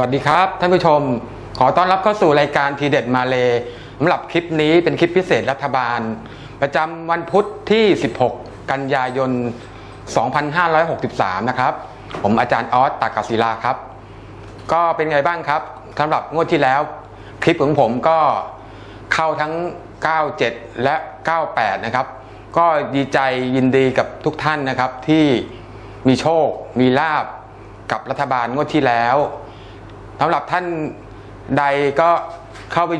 วัสดีครับ ท่านผู้ชม ขอต้อนรับเข้าสู่รายการทีเด็ดมาเลสำหรับคลิปนี้เป็นคลิปพิเศษรัฐบาล ประจำวันพุธที่ 16 กันยายน 2563 นะครับ ผมอาจารย์ออสตากศิลาครับ ก็เป็นไงบ้างครับสำหรับงวดที่แล้ว คลิปของผมก็เข้าทั้ง 97 และ 98 นะครับ ก็ดีใจยินดีกับทุกท่านนะครับที่มีโชค มีลาบกับรัฐบาลงวดที่แล้ว สำหรับท่านใดก็เข้าไป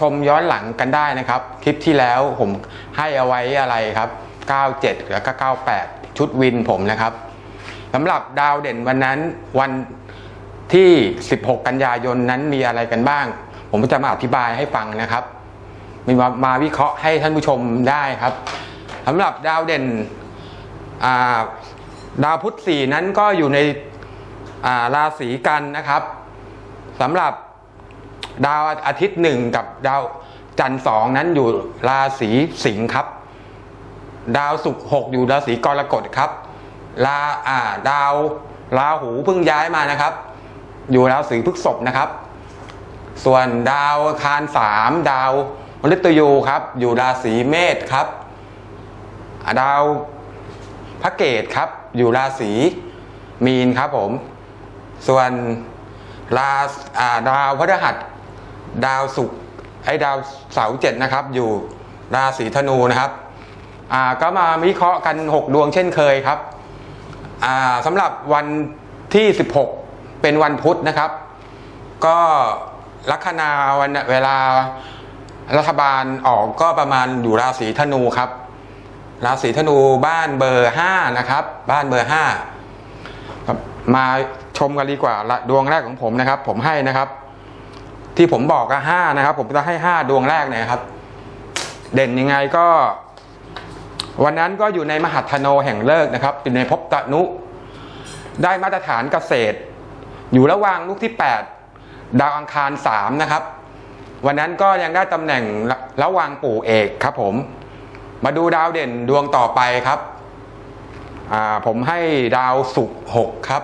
ชมย้อนหลังกันได้นะครับ คลิปที่แล้วผมให้เอาไว้อะไรครับ 97 แล้วก็ 98 ชุดวินผมนะครับสำหรับดาวเด่นวันนั้นวันที่ 16 กันยายนนั้นมีอะไรกันบ้าง ผมจะมาอธิบายให้ฟังนะครับ มีมามาวิเคราะห์ให้ท่านผู้ชมได้ครับสำหรับดาวเด่นาดาวพุธสี่นั้นก็อยู่ในาราศีกันนะครับ สำหรับดาวอาทิตย์หนึ่งกับดาวจันทร์สองนั้นอยู่ราศีสิงห์ครับ ดาวศุกร์หกอยู่ราศีกรกฎครับลาอ่าดาวราหูเพิ่งย้ายมานะครับ อยู่ราศีพฤษภนะครับ ส่วนดาวคารสามดาวมฤตยูครับ อยู่ราศีเมษครับดาวพระเกตครับ อยู่ราศีมีนครับผม ส่วน ราดาวพฤหัส ดาวศุกร์ไอ้ดาวเสาร์เจ็ดนะครับ อยู่ราศีธนูนะครับอ่าก็มาวิเคราะห์กัน 6 ดวงเช่นเคยครับอ่าสำหรับวันที่ 16 เป็นวันพุธนะครับ ก็ลัคนาวันเวลารัฐบาลออกก็ประมาณอยู่ราศีธนูครับ ราศีธนูบ้านเบอร์ห้านะครับ บ้านเบอร์ห้ามา ชมกันดีกว่าละดวงแรกของผมนะครับ ผมให้นะครับ ที่ผมบอกก็ห้านะครับ ผมจะให้ห้าดวงแรกเนี่ยครับ เด่นยังไงก็ วันนั้นก็อยู่ในมหัทโนแห่งเลิกนะครับอยู่ในภพตะนุ ได้มาตรฐานเกษตร อยู่ระหว่างลูกที่ 8 ดาวอังคาร3นะครับ วันนั้นก็ยังได้ตำแหน่งระหว่างปู่เอกครับ ผม มาดูดาวเด่นดวงต่อไปครับผมให้ดาวศุกร์หกครับ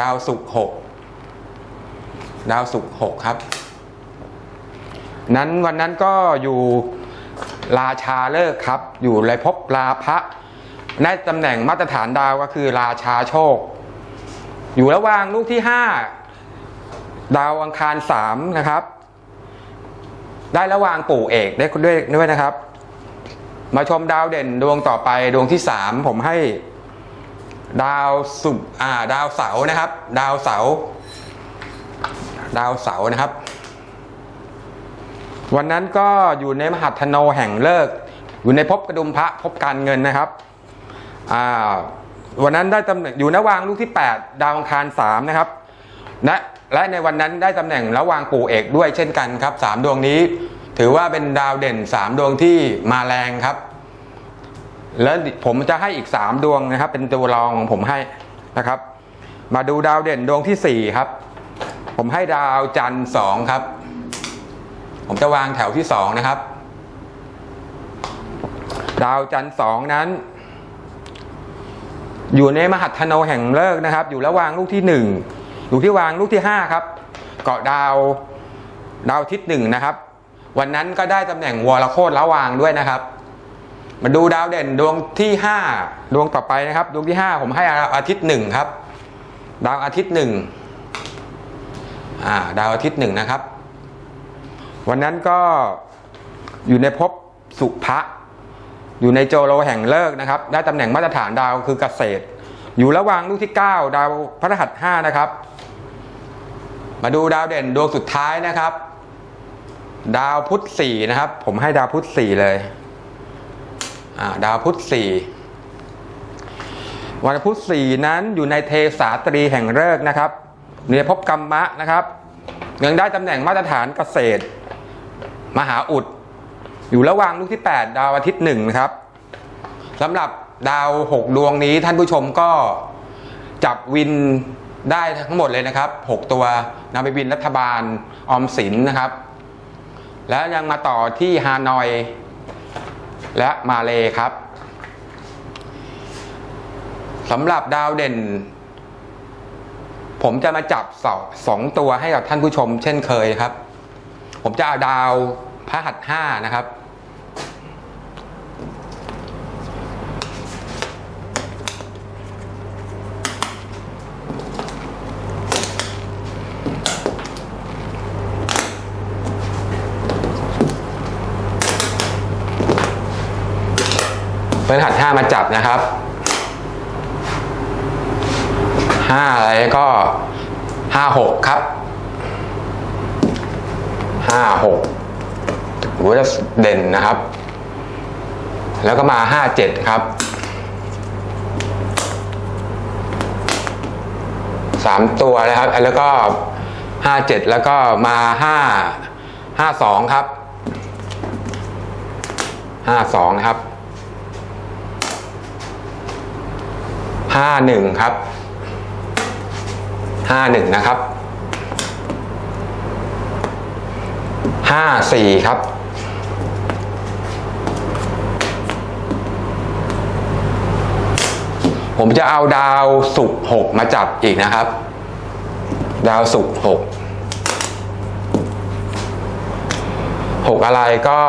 ดาวศุกร์หกดาวศุกร์หกครับ นั้นวันนั้นก็อยู่ราชาเลิกษ์ครับ อยู่ในภพราพระได้ตำแหน่งมาตรฐานดาวก็คือราชาโชค อยู่ระหว่างลูกที่ห้าดาวอังคารสามนะครับ ได้ระหว่างปู่เอกได้ด้วยด้วยนะครับ มาชมดาวเด่นดวงต่อไปดวงที่สามผมให้ ดาวสุกอ่าดาวเสาร์นะครับ ดาวเสาร์ดาวเสาร์นะครับ วันนั้นก็อยู่ในมหัทโนแห่งเลิก อยู่ในภพกระดุมพระภพการเงินนะครับอ่าวันนั้นได้ตำแหน่งอยู่ระหว่างลูกที่ 8 ดาวอังคาร3นะครับและและในวันนั้นได้ตำแหน่งระหว่างปู่เอกด้วยเช่นกันครับสามดวงนี้ ถือว่าเป็นดาวเด่น 3 ดวงที่มาแรงครับ แล้วผมจะให้อีก 3 ดวงนะครับ เป็นตัวรองของผมให้นะครับ มาดูดาวเด่นดวงที่ 4 ครับ ผมให้ดาวจันทร์สองครับ ผมจะวางแถวที่สองนะครับ ดาวจันทร์สองนั้น อยู่ในมหัทโนแห่งเลิกนะครับ อยู่ระหว่างลูกที่หนึ่งอยู่ที่วางลูกที่ห้าครับ เกาะดาวดาวทิตย์หนึ่งนะครับ วันนั้นก็ได้ตำแหน่งวรโคตรละวางด้วยนะครับ มาดูดาวเด่นดวงที่ห้าดวงต่อไปนะครับ ดวงที่ห้าผมให้อาทิตย์หนึ่งครับ ดาวอาทิตย์หนึ่งอ่าดาวอาทิตย์หนึ่งนะครับ วันนั้นก็อยู่ในภพสุภะอยู่ในโจโลแห่งเลิกนะครับ ได้ตำแหน่งมาตรฐานดาวคือเกษตร อยู่ระหว่างลูกที่ 9 ดาวพฤหัส5นะครับ มาดูดาวเด่นดวงสุดท้ายนะครับ ดาวพุธ4นะครับ ผมให้ดาวพุธ4เลย ดาวพุธ4วันพุธ4นั้นอยู่ในเทสาตรีแห่งเลิกนะครับอยู่ในภพกรรมะนะครับยังได้ตำแหน่งมาตรฐานเกษตร มหาอุด อยู่ระหว่างลูกที่ 8 ดาวอาทิตย์หนึ่งนะครับสำหรับดาว 6 ดวงนี้ท่านผู้ชมก็จับวินได้ทั้งหมดเลยนะครับ 6 ตัวนำไปวินรัฐบาลออมสินนะครับ แล้วยังมาต่อที่ฮานอย และมาเลครับสำหรับดาวเด่น ผมจะมาจับสอสองตัวให้กับท่านผู้ชม เช่นเคยครับ ผมจะเอาดาวพระหัตถ์ห้านะครับ เป็นหัดห้ามาจับนะครับห้าอะไรก็ห้าหกครับห้าหกถือว่าเด่นนะครับ แล้วก็มาห้าเจ็ดครับสามตัวนะครับ แล้วก็ห้าเจ็ดแล้วก็มาห้าห้าสองครับห้าสองนะครับ ห้าหนึ่งครับห้าหนึ่งนะครับห้าสี่ครับผมจะเอาดาวศุกหกมาจับอีกนะครับ ดาวศุกหกหกอะไรก็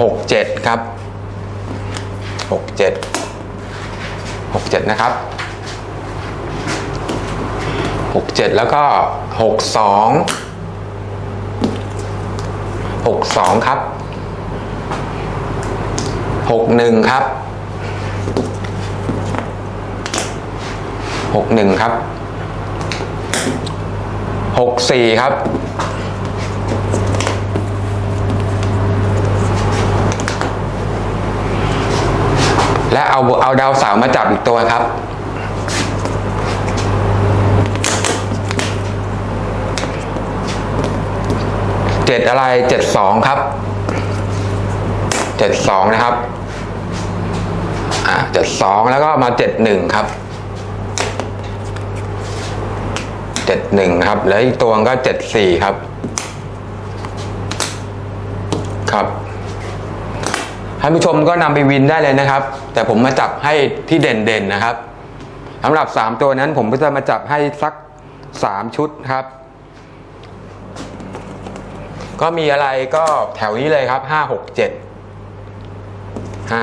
หกเจ็ดครับหกเจ็ด หกเจ็ดนะครับหกเจ็ดแล้วก็หกสองหกสองครับหกหนึ่งครับหกหนึ่งครับหกสี่ครับ และเอาเอาดาวเสาร์มาจับอีกตัวครับ เจ็ดอะไรเจ็ดสองครับเจ็ดสองนะครับ อ่าเจ็ดสองแล้วก็มาเจ็ดหนึ่งครับเจ็ดหนึ่งครับ แล้วอีกตัวก็เจ็ดสี่ครับ ครับ ท่านผู้ชมก็นำไปวินได้เลยนะครับ แต่ผมมาจับให้ที่เด่นๆนะครับสำหรับ 3 ตัวนั้นผมก็จะมาจับให้สัก 3 ชุดครับ ก็มีอะไรก็แถวนี้เลยครับ 5 6 7 5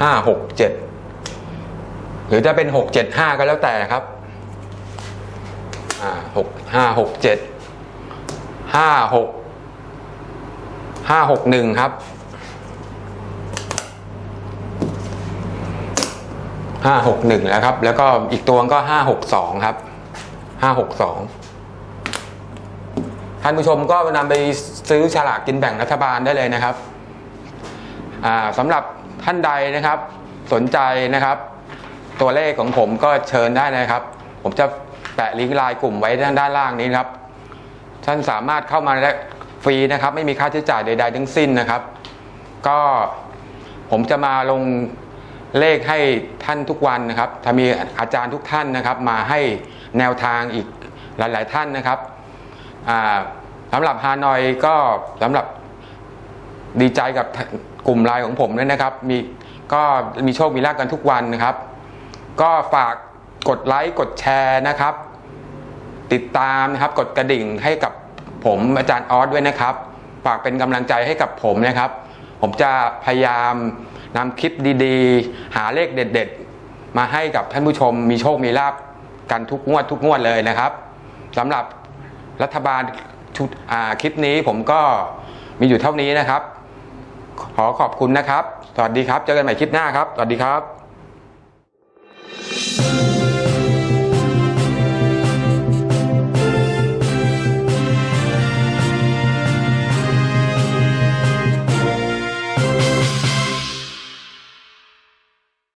5 6 7 หรือจะเป็น 6 7 5 ก็แล้วแต่ครับอ่า6 5 6 7 5 6 ห้าหกหนึ่งครับห้าหกหนึ่งแล้วครับ แล้วก็อีกตัวก็ห้าหกสองครับห้าหกสองท่านผู้ชมก็นำไปซื้อฉลากกินแบ่งรัฐบาลได้เลยนะครับสำหรับท่านใดนะครับ สนใจนะครับ ตัวเลขของผมก็เชิญได้นะครับ ผมจะแปะลิงก์ไลน์กลุ่มไว้ด้านด้านล่างนี้นครับ ท่านสามารถเข้ามาได้ ฟรีนะครับไม่มีค่าใช้จ่ายใด ๆ ทั้งสิ้นนะครับ ก็ผมจะมาลงเลขให้ท่านทุกวันนะครับ ถ้ามีอาจารย์ทุกท่านนะครับ มาให้แนวทางอีกหลาย ๆ ท่านนะครับสำหรับฮานอยก็สำหรับดีใจกับกลุ่มไลน์ของผมด้วยนะครับ มีก็มีโชคมีลาภกันทุกวันนะครับ ก็ฝากกดไลค์กดแชร์นะครับ ติดตามนะครับกดกระดิ่งให้กับ ผมอาจารย์ออสด้วยนะครับฝากเป็นกำลังใจให้กับผมนะครับ ผมจะพยายามนำคลิปดีๆ หาเลขเด็ด ๆ มาให้กับท่านผู้ชมมีโชคมีลาบกันทุกงวดทุกงวดเลยนะครับสำหรับรัฐบาลชุดคลิปนี้ผมก็มีอยู่เท่านี้นะครับ ขอขอบคุณนะครับ สวัสดีครับ เจอกันใหม่คลิปหน้าครับ สวัสดีครับ